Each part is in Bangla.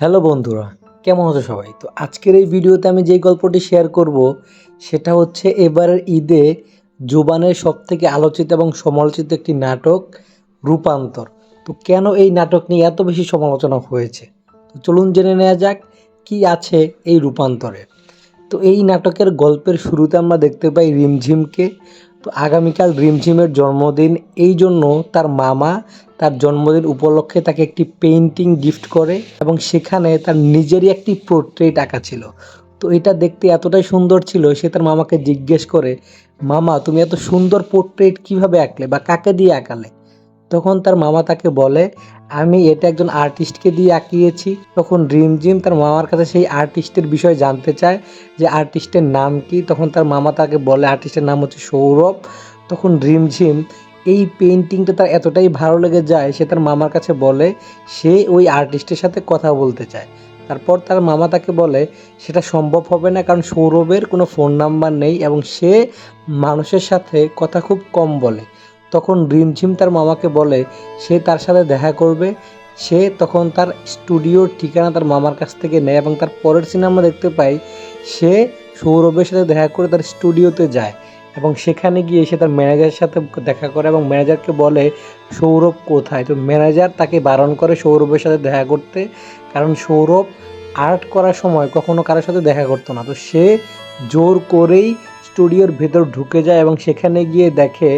হ্যালো বন্ধুরা, কেমন আছো সবাই? তো আজকের এই ভিডিওতে আমি যেই গল্পটি শেয়ার করব, সেটা হচ্ছে এবারের ঈদে জোবানের সব থেকে আলোচিত এবং সমালোচিত একটি নাটক, রূপান্তর। তো কেন এই নাটক নিয়ে এত বেশি সমালোচনা হয়েছে? তো চলুন জেনে নেওয়া যাক, কি আছে এই রূপান্তরে। তো এই নাটকের গল্পের শুরুতে আমরা দেখতে পাই রিমঝিমকে তো আগামীকাল রিমঝিমের জন্মদিন। এই জন্য তার মামা তার জন্মদিন উপলক্ষে তাকে একটি পেইন্টিং গিফট করে এবং সেখানে তার নিজেরই একটি পোর্ট্রেট আঁকা ছিল। তো এটা দেখতে এতটাই সুন্দর ছিল সে তার মামাকে জিজ্ঞেস করে, মামা, তুমি এত সুন্দর পোর্ট্রেট কীভাবে আঁকলে বা কাকে দিয়ে আঁকালে? তখন তার মামা তাকে বলে, আমি এটা একজন আর্টিস্টকে দিয়ে আঁকিয়েছি। তখন রিমঝিম তার মামার কাছে সেই আর্টিস্টের বিষয়ে জানতে চায় যে আর্টিস্টের নাম কি। তখন তার মামা তাকে বলে আর্টিস্টের নাম হচ্ছে সৌরভ। তখন রিমঝিম, এই পেন্টিংটা তার এতটাই ভালো লেগে যায়। সে তার মামার কাছে বলে, সে ওই আর্টিস্টের সাথে কথা বলতে চায়। তারপর তার মামা তাকে বলে, সেটা সম্ভব হবে না, কারণ সৌরভের কোনো ফোন নাম্বার নেই এবং সে মানুষের সাথে কথা খুব কম বলে। তখন রিমঝিম তার মামাকে বলে, সে তার সাথে দেখা করবে। সে তখন তার স্টুডিওর ঠিকানা তার মামার কাছ থেকে নেয় এবং তার পরের সিনেমা দেখতে পাই, সে সৌরভের সাথে দেখা করে তার স্টুডিওতে যায় এবং সেখানে গিয়ে সে তার ম্যানেজারের সাথে দেখা করে এবং ম্যানেজারকে বলে, সৌরভ কোথায়? তো ম্যানেজার তাকে বারণ করে সৌরভের সাথে দেখা করতে, কারণ সৌরভ আর্ট করার সময় কখনো কারোর সাথে দেখা করতো না। তো সে জোর করেই স্টুডিওর ভেতর ঢুকে যায় এবং সেখানে গিয়ে দেখে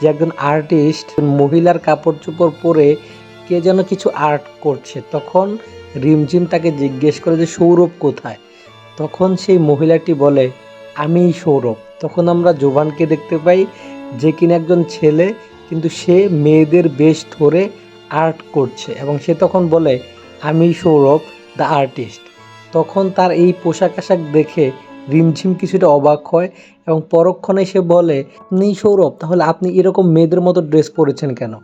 যে একজন আর্টিস্ট মহিলার কাপড় চোপড় পরে কে যেন কিছু আর্ট করছে। তখন রিমঝিম তাকে জিজ্ঞেস করে যে, সৌরভ কোথায়? তখন সেই মহিলাটি বলে, আমিই সৌরভ। তখন আমরা জোবানকে দেখতে পাই যে কিনা একজন ছেলে, কিন্তু সে মেয়েদের বেশ ধরে আর্ট করছে এবং সে তখন বলে আমি সৌরভ দ্য আর্টিস্ট তখন তার এই পোশাক আশাক দেখে রিমঝিম কিছুটা অবাক হয় এবং পরক্ষণে সে বলে আপনি সৌরভ, তাহলে আপনি এরকম মেয়েদের মতো ড্রেস পরেছেন কেন?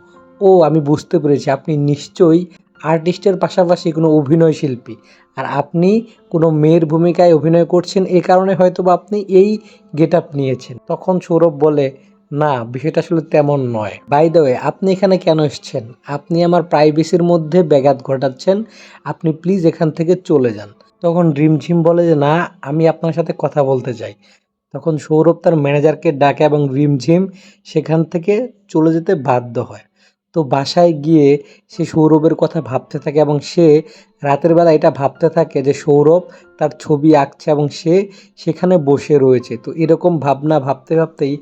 ও, আমি বুঝতে পেরেছি, আপনি নিশ্চয়ই আর্টিস্টের পাশাপাশি কোনো অভিনয় শিল্পী। আর আপনি কোনো মেয়ের ভূমিকায় অভিনয় করছেন, এ কারণে হয়তো বা আপনি এই গেট আপ নিয়েছেন। তখন সৌরভ বলে, না, বিষয়টা আসলে তেমন নয়। বাই দ্য ওয়ে আপনি এখানে কেন এসছেন? আপনি আমার প্রাইভেসির মধ্যে ব্যাঘাত ঘটাচ্ছেন। আপনি প্লিজ এখান থেকে চলে যান। তখন রিমঝিম বলে যে, না, আমি আপনার সাথে কথা বলতে চাই। তখন সৌরভ তার ম্যানেজারকে ডাকে এবং রিমঝিম সেখান থেকে চলে যেতে বাধ্য হয়। তো বাসায় গিয়ে সে সৌরভের কথা ভাবতে থাকে এবং সে রাতের বেলা এটা ভাবতে থাকে যে, সৌরভ তার ছবি আঁকছে এবং সে সেখানে বসে রয়েছে। তো এরকম ভাবনা ভাবতে ভাবতেই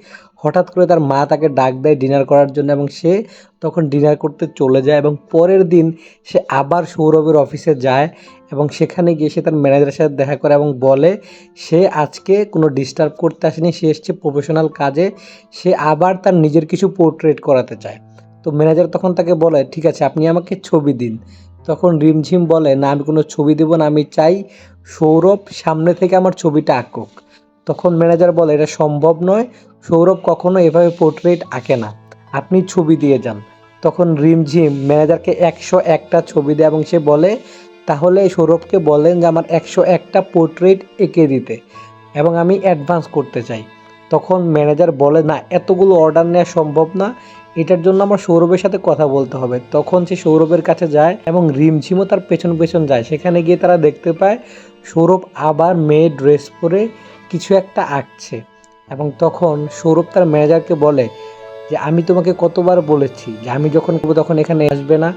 হঠাৎ করে তার মা তাকে ডাক দেয় ডিনার করার জন্য এবং সে তখন ডিনার করতে চলে যায় এবং পরের দিন সে আবার সৌরভের অফিসে যায় এবং সেখানে গিয়ে সে তার ম্যানেজারের সাথে দেখা করে এবং বলে, সে আজকে কোনো ডিস্টার্ব করতে আসেনি, সে এসছে প্রফেশনাল কাজে, সে আবার তার নিজের কিছু পোর্ট্রেট করাতে চায়। তো ম্যানেজার তখন তাকে বলে, ঠিক আছে, আপনি আমাকে ছবি দিন। তখন রিমঝিম বলে, না, আমি কোনো ছবি দেবো না, আমি চাই সৌরভ সামনে থেকে আমার ছবিটা আঁকুক। তখন ম্যানেজার বলে, এটা সম্ভব নয়। সৌরভ কখনো এভাবে পোর্ট্রেট আঁকে না। আপনি ছবি দিয়ে যান। তখন রিমঝিম ম্যানেজারকে একশো একটা ছবি দেয় এবং সে বলে, তাহলে সৌরভকে বলেন যে আমার একশো একটা পোর্ট্রেট এঁকে দিতে এবং আমি অ্যাডভান্স করতে চাই। তখন ম্যানেজার বলে, না, এতগুলো অর্ডার নেওয়া সম্ভব না। এটার জন্য আমার সৌরভের সাথে কথা বলতে হবে। তখন সে সৌরভের কাছে যায় এবং রিমঝিমও তার পেছন পেছন যায়। সেখানে গিয়ে তারা দেখতে পায়, সৌরভ আবার মেয়ে ড্রেস পরে কিছু একটা আঁকছে এবং তখন সৌরভ তার ম্যানেজারকে বলে যে, আমি তোমাকে কতবার বলেছি যে, আমি যখন তখন এখানে আসবে না।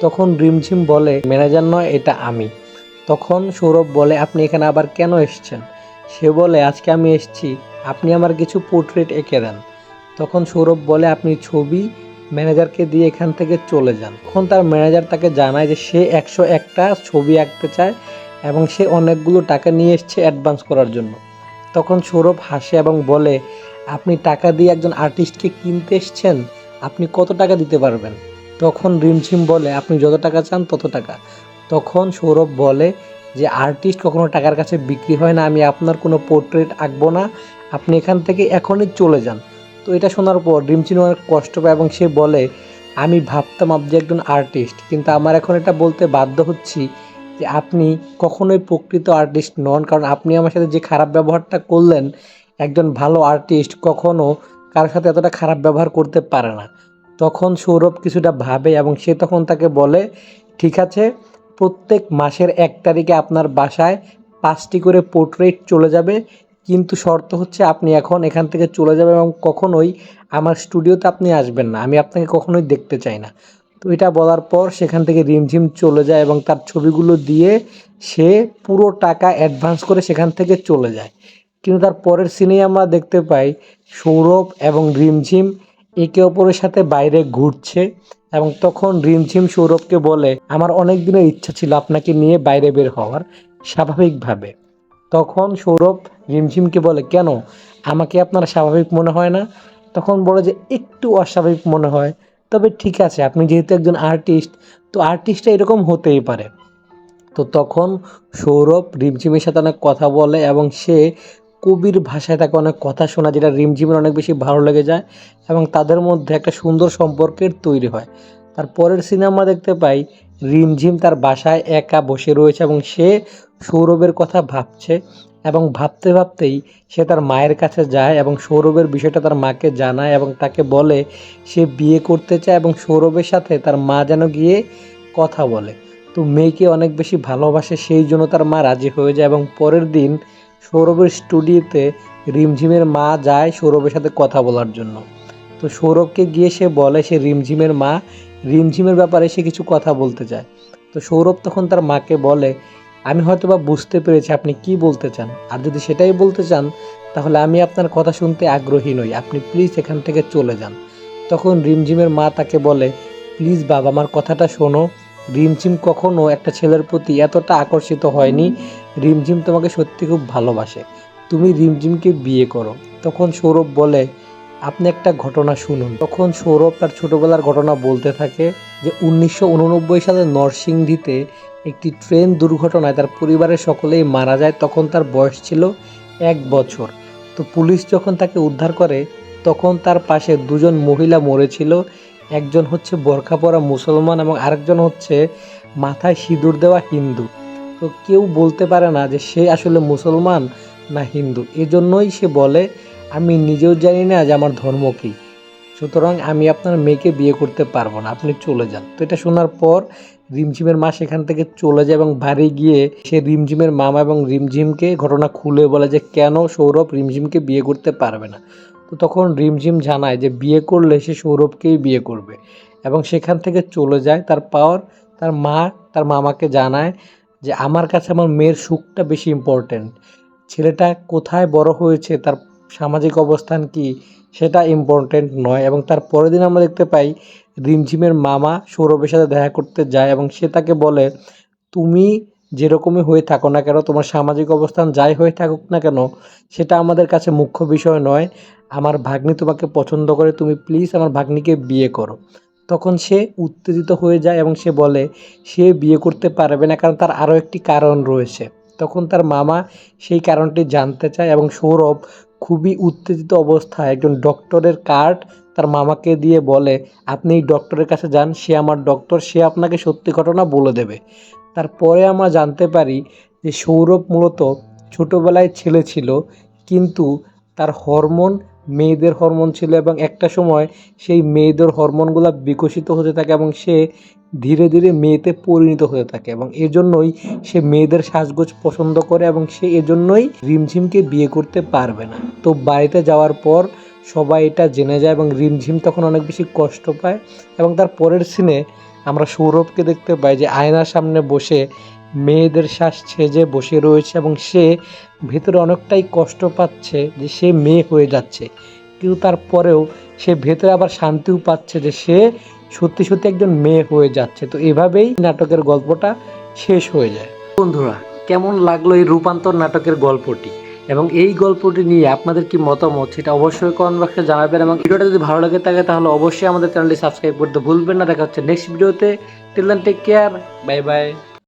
তখন রিমঝিম বলে, ম্যানেজার নয়, এটা আমি। তখন সৌরভ বলে, আপনি এখানে আবার কেন এসছেন? সে বলে, আজকে আমি এসছি। আপনি আমার কিছু পোর্ট্রেট এঁকে দেন। তখন সৌরভ বলে, আপনি ছবি ম্যানেজারকে দিয়ে এখান থেকে চলে যান। তখন তার ম্যানেজার তাকে জানায় যে, সে একশো একটা ছবি আঁকতে চায় এবং সে অনেকগুলো টাকা নিয়ে এসছে অ্যাডভান্স করার জন্য। তখন সৌরভ হাসে এবং বলে, আপনি টাকা দিয়ে একজন আর্টিস্টকে কিনতে এসছেন? আপনি কত টাকা দিতে পারবেন? তখন রিমঝিম বলে, আপনি যত টাকা চান তত টাকা। তখন সৌরভ বলে যে আর্টিস্ট কখনো টাকার কাছে বিক্রি হয় না, আমি আপনার কোনো পোর্ট্রেট আঁকবো না, আপনি এখান থেকে এখনই চলে যান। তো এটা শোনার পর রিমচিন অনেক কষ্ট পায় এবং সে বলে, আমি ভাবতাম আপনি একজন আর্টিস্ট কিন্তু আমার এখন এটা বলতে বাধ্য হচ্ছি যে আপনি কখনোই প্রকৃত আর্টিস্ট নন, কারণ আপনি আমার সাথে যে খারাপ ব্যবহারটা করলেন, একজন ভালো আর্টিস্ট কখনো কারোর সাথে এতটা খারাপ ব্যবহার করতে পারে না। তখন সৌরভ কিছুটা ভাবে এবং সে তখন তাকে বলে, ঠিক আছে প্রত্যেক মাসের এক তারিখে আপনার বাসায় পাঁচটি করে পোর্ট্রেট চলে যাবে। কিন্তু শর্ত হচ্ছে আপনি এখন এখান থেকে চলে যাবেন এবং কখনোই আমার স্টুডিওতে আপনি আসবেন না। আমি আপনাকে কখনোই দেখতে চাই না। তো এটা বলার পর সেখান থেকে রিমঝিম চলে যায় এবং তার ছবিগুলো দিয়ে সে পুরো টাকা অ্যাডভান্স করে সেখান থেকে চলে যায়। কিন্তু তার পরের সিনেই আমরা দেখতে পাই সৌরভ এবং রিমঝিম একে অপরের সাথে বাইরে ঘুরছে এবং তখন রিমঝিম সৌরভকে বলে, আমার অনেক দিনের ইচ্ছা ছিল আপনাকে নিয়ে বাইরে বের হওয়ার স্বাভাবিকভাবে। তখন সৌরভ রিমঝিমকে বলে, কেন? আমাকে আপনার স্বাভাবিক মনে হয় না? তখন বলে যে, একটু অস্বাভাবিক মনে হয়। তবে ঠিক আছে, আপনি যেহেতু একজন আর্টিস্ট, তো আর্টিস্টটা এরকম হতেই পারে। তো তখন সৌরভ রিমঝিমের সাথে অনেক কথা বলে এবং সে কবির ভাষায় তাকে অনেক কথা শোনা, যেটা রিমঝিমের অনেক বেশি ভালো লেগে যায় এবং তাদের মধ্যে একটা সুন্দর সম্পর্কের তৈরি হয়। তার পরের সিনেমা দেখতে পাই, রিমঝিম তার বাসায় একা বসে রয়েছে এবং সে সৌরভের কথা ভাবছে এবং ভাবতে ভাবতেই সে তার মায়ের কাছে যায় এবং সৌরভের বিষয়টা তার মাকে জানায় এবং তাকে বলে সে বিয়ে করতে চায় এবং সৌরভের সাথে তার মা যেন গিয়ে কথা বলে। তো মেয়েকে অনেক বেশি ভালোবাসে, সেই জন্য তার মা রাজি হয়ে যায় এবং পরের দিন সৌরভের স্টুডিওতে রিমঝিমের মা যায় সৌরভের সাথে কথা বলার জন্য। তো সৌরভকে গিয়ে সে বলে সে রিমঝিমের মা, রিমঝিমের ব্যাপারে সে কিছু কথা বলতে চায়। তো সৌরভ তখন তার মাকে বলে, আমি হয়তো বা বুঝতে পেরেছি আপনি কি বলতে চান। আর যদি সেটাই বলতে চান, তাহলে আমি আপনার কথা শুনতে আগ্রহী নই। আপনি প্লিজ এখান থেকে চলে যান। তখন রিমঝিমের মা তাকে বলে প্লিজ বাবা, আমার কথাটা শোনো। রিমঝিম কখনো একটা ছেলের প্রতি এতটা আকর্ষিত হয়নি। রিমঝিম তোমাকে সত্যি খুব ভালোবাসে। তুমি রিমঝিমকে বিয়ে করো। তখন সৌরভ বলে, আপনি একটা ঘটনা শুনুন। তখন সৌরভ তার ছোটবেলার ঘটনা বলতে থাকে যে, উনিশশো উননব্বই সালে নরসিংদীতে একটি ট্রেন দুর্ঘটনায় তার পরিবারের সকলেই মারা যায়। তখন তার বয়স ছিল এক বছর। তো পুলিশ যখন তাকে উদ্ধার করে, তখন তার পাশে দুজন মহিলা মরেছিল। একজন হচ্ছে বোরখা পরা মুসলমান এবং আরেকজন হচ্ছে মাথায় সিঁদুর দেওয়া হিন্দু। তো কেউ বলতে পারে না যে সে আসলে মুসলমান না হিন্দু। এজন্যই সে বলে, আমি নিজেও জানি না যে আমার ধর্ম কী। সুতরাং আমি আপনার মেয়েকে বিয়ে করতে পারব না। আপনি চলে যান। তো এটা শোনার পর রিমঝিমের মা সেখান থেকে চলে যায় এবং বাড়ি গিয়ে সে রিমঝিমের মামা এবং রিমঝিমকে ঘটনা খুলে বলে যে, কেন সৌরভ রিমঝিমকে বিয়ে করতে পারবে না? তো তখন রিমঝিম জানায় যে বিয়ে করলে সে সৌরভকেই বিয়ে করবে এবং সেখান থেকে চলে যায় তার পাওয়ার, তার মা, তার মামাকে জানায় যে আমার কাছে আমার মেয়ের সুখটা বেশি ইম্পর্ট্যান্ট ছেলেটা কোথায় বড় হয়েছে, তার সামাজিক অবস্থান কি, সেটা ইম্পর্ট্যান্ট নয় এবং তার পরের দিন আমরা দেখতে পাই রিমঝিমের মামা সৌরভের সাথে দেখা করতে যায় এবং সে তাকে বলে, তুমি যেরকমই হয়ে থাকো না কেন, তোমার সামাজিক অবস্থান যাই হয়ে থাকুক না কেন, সেটা আমাদের কাছে মুখ্য বিষয় নয়। আমার ভাগ্নি তোমাকে পছন্দ করে, তুমি প্লিজ আমার ভাগ্নিকে বিয়ে করো। তখন সে উত্তেজিত হয়ে যায় এবং সে বলে, সে বিয়ে করতে পারবে না কারণ তার আরও একটি কারণ রয়েছে। তখন তার মামা সেই কারণটি জানতে চায় এবং সৌরভ খুবই উত্তেজিত অবস্থায় একজন ডক্টরের কার্ড তার মামাকে দিয়ে বলে, আপনি এই ডক্টরের কাছে যান, সে আমার ডক্টর, সে আপনাকে সত্যি ঘটনা বলে দেবে। তারপরে আমরা জানতে পারি যে সৌরভ মূলত ছোটোবেলায় ছেলে ছিল, কিন্তু তার হরমোন মেয়েদের হরমোন ছিল এবং একটা সময় সেই মেয়েদের হরমোনগুলো বিকশিত হতে থাকে এবং সে ধীরে ধীরে মেয়েতে পরিণত হতে থাকে এবং এজন্যই সে মেয়েদের সাজগোজ পছন্দ করে এবং সে এজন্যই রিমঝিমকে বিয়ে করতে পারবে না। তো বাড়িতে যাওয়ার পর সবাই এটা জেনে যায় এবং রিমঝিম তখন অনেক বেশি কষ্ট পায় এবং তার পরের সিনে আমরা সৌরভকে দেখতে পাই যে আয়নার সামনে বসে মেয়েদের শ্বাস ছেজে বসে রয়েছে এবং সে ভেতরে অনেকটাই কষ্ট পাচ্ছে যে সে মেয়ে হয়ে যাচ্ছে। কিন্তু তারপরেও সে ভেতরে আবার শান্তিও পাচ্ছে যে সে সত্যি সত্যি একজন মেয়ে হয়ে যাচ্ছে। তো এভাবেই নাটকের গল্পটা শেষ হয়ে যায়। বন্ধুরা, কেমন লাগল এই রূপান্তর নাটকের গল্পটি? এবং এই গল্পটি নিয়ে আপনাদের কি মতামত সেটা অবশ্যই কমেন্ট বক্সে জানাবেন এবং ভিডিওটা যদি ভালো লাগে থাকে তাহলে অবশ্যই আমাদের চ্যানেলটি সাবস্ক্রাইব করতে ভুলবেন না। দেখা হচ্ছে নেক্সট ভিডিওতে till then take care bye bye